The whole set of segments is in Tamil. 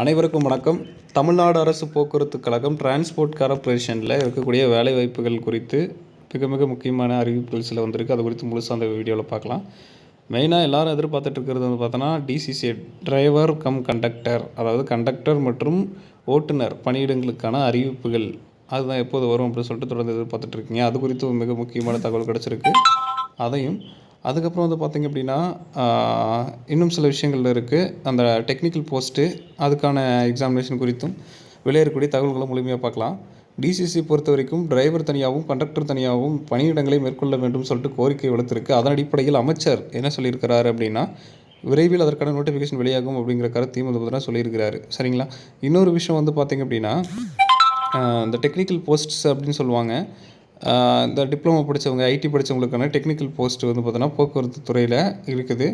அனைவருக்கும் வணக்கம். தமிழ்நாடு அரசு போக்குவரத்து கழகம் டிரான்ஸ்போர்ட் கார்பரேஷனில் இருக்கக்கூடிய வேலை வாய்ப்புகள் குறித்து மிக மிக முக்கியமான அறிவிப்புகள் சில வந்திருக்கு. அது குறித்து முழுசாக அந்த வீடியோவில் பார்க்கலாம். மெயினாக எல்லாரும் எதிர்பார்த்துட்டு இருக்கிறது வந்து பார்த்தோன்னா டிசிசி டிரைவர் கம் கண்டக்டர் அதாவது கண்டக்டர் மற்றும் ஓட்டுநர் பணியிடங்களுக்கான அறிவிப்புகள். அதுதான் எப்போது வரும் அப்படின்னு சொல்லிட்டு தொடர்ந்து எதிர்பார்த்துட்டு இருக்கீங்க. அது குறித்து மிக முக்கியமான தகவல் கிடச்சிருக்கு. அதையும் அதுக்கப்புறம் வந்து பார்த்திங்க அப்படின்னா இன்னும் சில விஷயங்கள் இருக்குது அந்த டெக்னிக்கல் போஸ்ட்டு அதுக்கான எக்ஸாமினேஷன் குறித்தும் வெளியேறக்கூடிய தகவல்களை முழுமையாக பார்க்கலாம். டிசிசி பொறுத்த வரைக்கும் டிரைவர் தனியாகவும் கண்டக்டர் தனியாகவும் பணியிடங்களை மேற்கொள்ள வேண்டும் சொல்லிட்டு கோரிக்கை வளர்த்துருக்கு அதன் அடிப்படையில் அமைச்சர் என்ன சொல்லியிருக்கிறாரு அப்படின்னா விரைவில் அதற்கான நோட்டிஃபிகேஷன் வெளியாகும் அப்படிங்கிற கருத்தையும் வந்து பார்த்தா சொல்லியிருக்கிறாரு. சரிங்களா? இன்னொரு விஷயம் வந்து பார்த்திங்க அப்படின்னா இந்த டெக்னிக்கல் போஸ்ட்ஸ் அப்படின்னு சொல்லுவாங்க. இந்த டிப்ளமோ படித்தவங்க ஐடி படித்தவங்களுக்கான டெக்னிக்கல் போஸ்ட் வந்து பார்த்தோன்னா போக்குவரத்து துறையில் இருக்குது.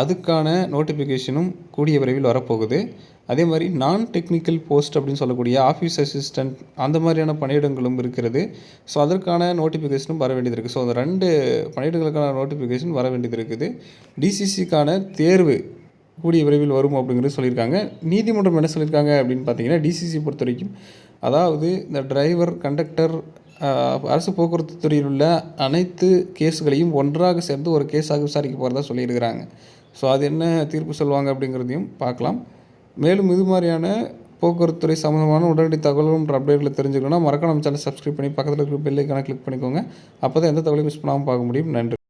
அதுக்கான நோட்டிஃபிகேஷனும் கூடிய விரைவில் வரப்போகுது. அதே மாதிரி நான் டெக்னிக்கல் போஸ்ட் அப்படின்னு சொல்லக்கூடிய ஆஃபீஸ் அசிஸ்டன்ட் அந்த மாதிரியான பணியிடங்களும் இருக்கிறது. ஸோ அதற்கான நோட்டிஃபிகேஷனும் வர வேண்டியது இருக்குது ஸோ அந்த ரெண்டு பணியிடங்களுக்கான நோட்டிஃபிகேஷன் வர வேண்டியது இருக்குது. டிசிசிக்கான தேர்வு கூடிய விரைவில் வரும் அப்படிங்கிறது சொல்லியிருக்காங்க. நீதிமன்றம் என்ன சொல்லியிருக்காங்க அப்படின்னு பார்த்தீங்கன்னா டிசிசி பொறுத்த வரைக்கும் அதாவது இந்த டிரைவர் கண்டக்டர் அரசு போக்குவரத்து துறையில் உள்ள அனைத்து கேஸுகளையும் ஒன்றாக சேர்ந்து ஒரு கேஸாக விசாரிக்க போகிறதா சொல்லியிருக்கிறாங்க. ஸோ அது என்ன தீர்ப்பு சொல்லுவாங்க அப்படிங்கிறதையும் பார்க்கலாம். மேலும் இது மாதிரியான போக்குவரத்து துறை சம்மந்தமான உடனடி தகவலும் மற்றும் தெரிஞ்சுக்கணும்னா மறக்காம நம்ம சேனல் சப்ஸ்கிரைப் பண்ணி பக்கத்தில் இருக்கிற பெல்லைக்கான கிளிக் பண்ணிக்கோங்க. அப்போ தான் எந்த தகவலையும் மிஸ் பண்ணாமல் பார்க்க முடியும். நன்றி.